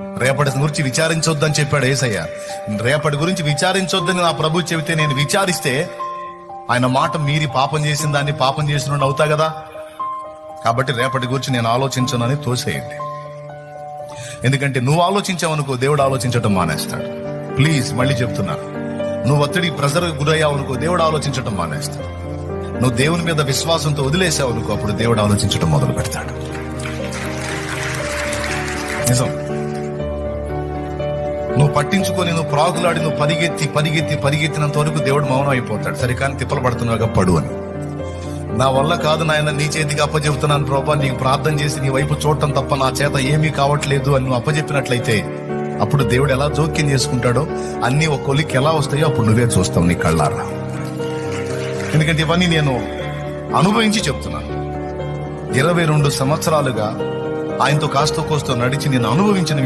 రేపటి గురించి విచారించొద్దని చెప్పాడు ఏసయ్య. రేపటి గురించి విచారించొద్దని నా ప్రభు చెబితే నేను విచారిస్తే ఆయన మాట మీరి పాపం చేసిన దాన్ని పాపం చేసిన అవుతా కదా? కాబట్టి రేపటి గురించి నేను ఆలోచించనని తోసేయండి. ఎందుకంటే నువ్వు ఆలోచించావనుకో దేవుడు ఆలోచించడం మానేస్తాడు. ప్లీజ్ మళ్ళీ చెప్తున్నా. నువ్వు ఒత్తిడి ప్రెజర్ గురయ్యావనుకో దేవుడు ఆలోచించటం మానేస్తాడు. నువ్వు దేవుని మీద విశ్వాసంతో వదిలేసావనుకో అప్పుడు దేవుడు ఆలోచించడం మొదలు పెడతాడు నిజం. నువ్వు పట్టించుకొని నువ్వు ప్రాగులాడి నువ్వు పరిగెత్తి పరిగెత్తి పరిగెత్తినంత వరకు దేవుడు మౌనం అయిపోతాడు. సరే కానీ తిప్పలు పడుతున్నాగా పడు అని. నా వల్ల కాదు నాయన నీ చేతికి అప్పజెప్తున్నాను ప్రభా. నీకు ప్రార్థన చేసి నీ వైపు చూడటం తప్ప నా చేత ఏమీ కావట్లేదు అని నువ్వు అప్పచెప్పినట్లయితే అప్పుడు దేవుడు ఎలా జోక్యం చేసుకుంటాడో అన్ని ఒక కొలికి ఎలా వస్తాయో అప్పుడు నువ్వే చూస్తావు నీ కళ్ళారా. ఎందుకంటే ఇవన్నీ నేను అనుభవించి చెప్తున్నాను. ఇరవై రెండు సంవత్సరాలుగా ఆయనతో కాస్త కోస్తో నడిచి నేను అనుభవించిన విషయం